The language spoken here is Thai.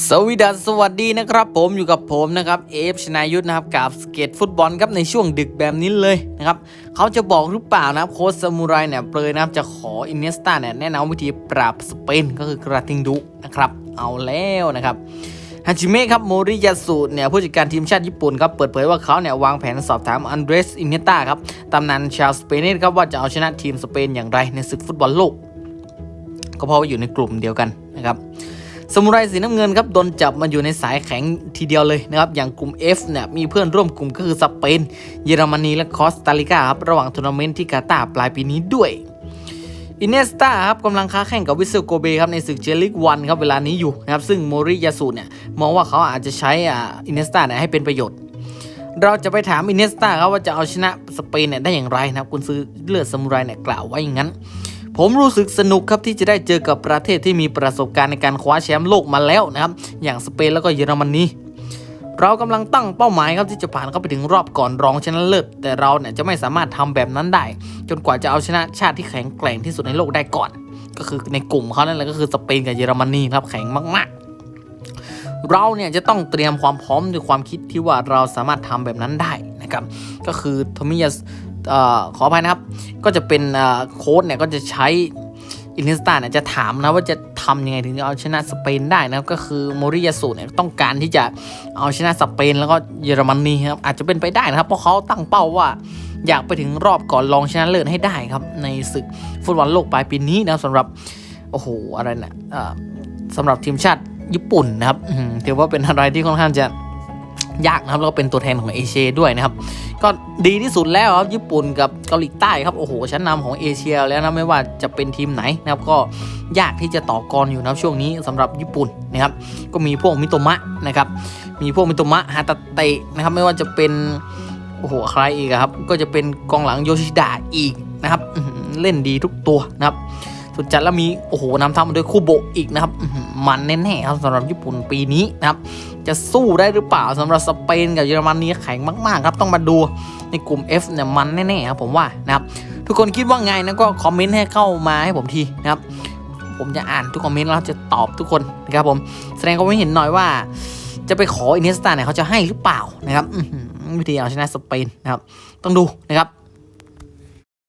สวีดัสสวัสดีนะครับ ผมอยู่กับผมนะครับเอฟชนายุทธนะครับกับสเก็ตฟุตบอลครับในช่วงดึกแบบนี้เลยนะครับเขาจะบอกหรือเปล่านะครับโค้ชซามูไรเนี่ยเปรยนะครับจะขออินเนสตาเนี่ยแนะนำวิธีปราบสเปนก็คือกระทิงดุนะครับเอาแล้วนะครับฮาจิเมะครับโมริยาสุเนี่ยผู้จัดการทีมชาติญี่ปุ่นครับเปิดเผยว่าเขาเนี่ยวางแผนสอบถามอันเดรสอินเนตาครับตำนานชาวสเปนครับว่าจะเอาชนะทีมสเปนอย่างไรในศึกฟุตบอลโลก ก็เพราะว่าอยู่ในกลุ่มเดียวกันนะครับ สมุไรสีน้ำเงินครับโดนจับมาอยู่ในสายแข็งทีเดียวเลยนะครับ อย่างกลุ่ม F เนี่ยมีเพื่อนร่วมกลุ่มก็คือสเปน เยอรมนีและคอสตาริกาครับระหว่างทัวร์นาเมนต์ที่กาตาร์ปลายปีนี้ด้วยอินเนสตาครับกำลังค้าแข่งกับวิสเซลโกเบครับในศึกเจลิกวันครับเวลานี้อยู่นะครับซึ่งโมริยาสุเนี่ยมองว่าเขาอาจจะใช้อินเนสตาเนี่ยให้เป็นประโยชน์ เราจะไปถามอินเนสตาครับว่าจะเอาชนะสเปนเนี่ยได้อย่างไรนะครับคุณซื้อเลือดซามูไรเนี่ยกล่าวไว้อย่างนั้น ผมรู้สึกสนุกครับที่จะได้เจอกับประเทศที่มีประสบการณ์ในการคว้าแชมป์โลกมาแล้วนะครับ อย่างสเปนแล้วก็เยอรมนีเรากำลังตั้งเป้าหมายครับที่จะผ่านเข้าไปถึงรอบก่อนรองชนะเลิศแต่เราเนี่ยจะไม่สามารถทำแบบนั้นได้ จนกว่าจะเอาชนะชาติที่แข็งแกร่งที่สุดในโลกได้ก่อน ก็คือในกลุ่มเขานั่นแหละก็คือสเปนกับเยอรมนีครับแข็งมาก ๆ เราเนี่ยจะต้องเตรียมความพร้อมด้วยความคิดที่ว่าเราสามารถทำแบบนั้นได้นะครับก็คือโทมิยา ออขออภัยนะครับ ก็จะเป็นโค้ดเนี่ยก็จะใช้อินเนสตาเนี่ยจะถามนะว่าจะทำยังไงถึงจะเอาชนะสเปนได้นะครับก็คือโมริยาสุเนี่ยต้องการที่จะเอาชนะสเปนแล้วก็เยอรมนีครับอาจจะเป็นไปได้นะครับ เพราะเขาตั้งเป้าว่าอยากไปถึงรอบก่อนรองชนะเลิศให้ได้ครับ ในศึกฟุตบอลโลกปลายปีนี้นะสำหรับโอ้โหอะไรนะสำหรับทีมชาติญี่ปุ่นนะครับถือว่าเป็นอะไรที่ค่อนข้างจะ ยากนะครับแล้วก็เป็นตัวแทนของเอเชียด้วยนะครับก็ดีที่สุดแล้วครับญี่ปุ่นกับเกาหลีใต้ครับโอ้โหชั้นนำของเอเชียแล้วนะไม่ว่าจะเป็นทีมไหนนะครับก็ยากที่จะต่อกรอยู่นะช่วงนี้สำหรับญี่ปุ่นนะครับก็มีพวกมิโตมะนะครับมีพวกมิโตมะฮาตาเตะนะครับไม่ว่าจะเป็นโอ้โหใครอีกครับก็จะเป็นกองหลังโยชิดะอีกนะครับเล่นดีทุกตัวนะครับ สุดจัดแล้วมีโอ้โหนำทำมาด้วยคูโบอีกนะครับมันแน่ๆครับสำหรับญี่ปุ่นปีนี้นะครับ จะสู้ได้หรือเปล่าสำหรับสเปนกับเยอรมน,นีแข็งมากๆครับต้องมาดูในกลุ่ม F เนี่ยมันแน่ๆครับผมว่านะครับทุกคนคิดว่าไงนะก็คอมเมนต์ให้เข้ามาให้ผมทีนะครับ ผมจะอ่านทุกคอมเมนต์แล้วจะตอบทุกคนนะครับผมแสดงความเห็นหน่อยว่า จะไปขออินเนสตาเนี่ยเขาจะให้หรือเปล่านะครับวิธีเอาชนะสเปนนะครับ ต้องดูนะครับ